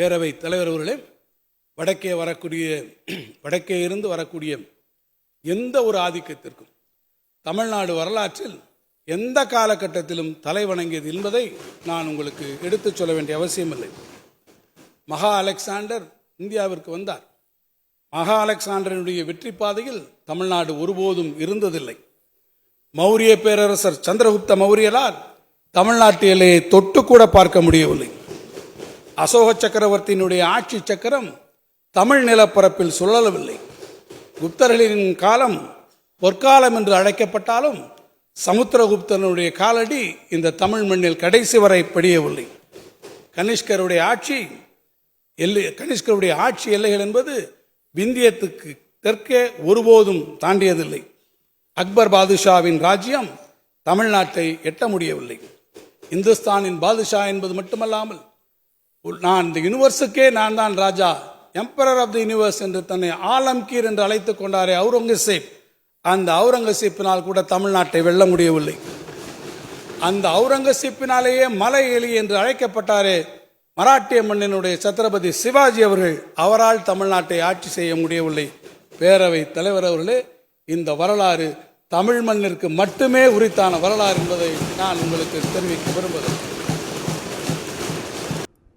பேரவை தலைவர் அவர்களே வடக்கே வரக்கூடிய வடக்கே இருந்து வரக்கூடிய எந்த ஒரு ஆதிக்கத்திற்கும் தமிழ்நாடு வரலாற்றில் எந்த காலகட்டத்திலும் தலை வணங்கியது என்பதை நான் உங்களுக்கு எடுத்துச் சொல்ல வேண்டிய அவசியமில்லை. மகா அலெக்சாண்டர் இந்தியாவிற்கு வந்தார். மகா அலெக்சாண்டரனுடைய வெற்றி பாதையில் தமிழ்நாடு ஒருபோதும் இருந்ததில்லை. மௌரிய பேரரசர் சந்திரகுப்த மௌரியலால் தமிழ்நாட்டு எல்லையை தொட்டு கூட பார்க்க முடியவில்லை. அசோக சக்கரவர்த்தியினுடைய ஆட்சி சக்கரம் தமிழ் நிலப்பரப்பில் சுழலவில்லை. குப்தர்களின் காலம் பொற்காலம் என்று அழைக்கப்பட்டாலும் சமுத்திரகுப்தனுடைய காலடி இந்த தமிழ் மண்ணில் கடைசி வரை படியவில்லை கனிஷ்கருடைய ஆட்சி எல்லை கனிஷ்கருடைய ஆட்சி எல்லைகள் என்பது விந்தியத்துக்கு தெற்கே ஒருபோதும் தாண்டியதில்லை. அக்பர் பாதுஷாவின் ராஜ்யம் தமிழ்நாட்டை எட்ட முடியவில்லை. இந்துஸ்தானின் பாதுஷா என்பது மட்டுமல்லாமல் நான் இந்த யூனிவர்ஸுக்கே நான் தான் ராஜா. எம்பரர் ஆஃப் தி யூனிவர்ஸ் என்று தன்னை ஆலம்கீர் என்று அழைத்து கொண்டாரே அவுரங்கசீப். அந்த அவுரங்கசீப்பினால் கூட தமிழ்நாட்டை வெல்ல முடியவில்லை. அந்த அவுரங்கசீப்பினாலேயே மலை எலி என்று அழைக்கப்பட்டாரே மராட்டிய மண்ணினுடைய சத்ரபதி சிவாஜி அவர்கள். அவரால் தமிழ்நாட்டை ஆட்சி செய்ய முடியவில்லை. பேரவை தலைவர் அவர்களே இந்த வரலாறு தமிழ் மண்ணிற்கு மட்டுமே உரித்தான வரலாறு என்பதை நான் உங்களுக்கு தெரிவிக்க விரும்புகிறேன்.